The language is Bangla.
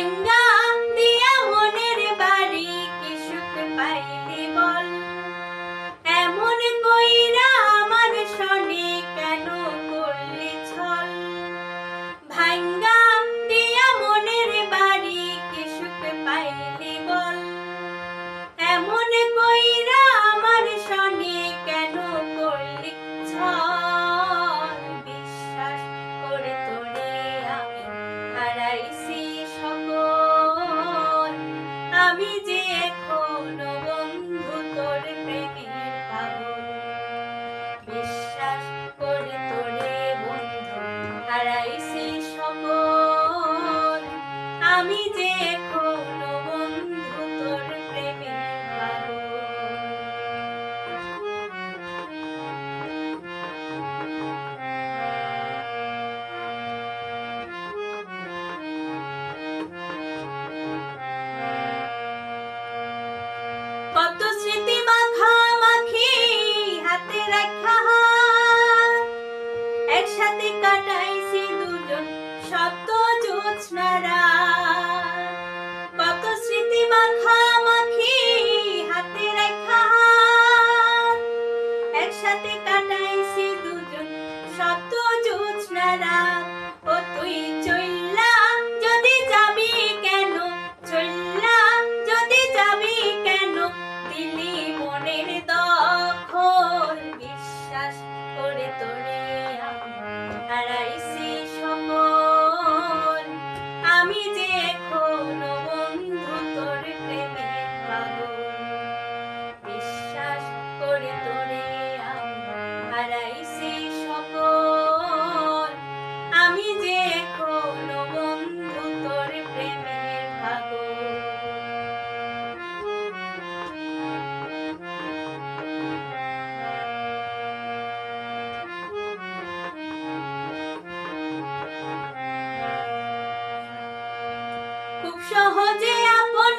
ভাঙ্গা আমি যে এখনও বন্ধু তোর পাগল কত স্মৃতি মাখা মাখি হাতে রাখা। একসাথে কাটাইছি দুজন শব্দ জোছনারা জোছনারা ও তুই চইল্লা যদি যাবি কেন? চইল্লা যদি যাবি কেন? দিলি মনের দখল, বিশ্বাস করে তোরে আমি হারাইছি সকল। আমি যে এখনও বন্ধু তোর প্রেমের পাগল, বিশ্বাস করে তোরে খুব সহজে আপন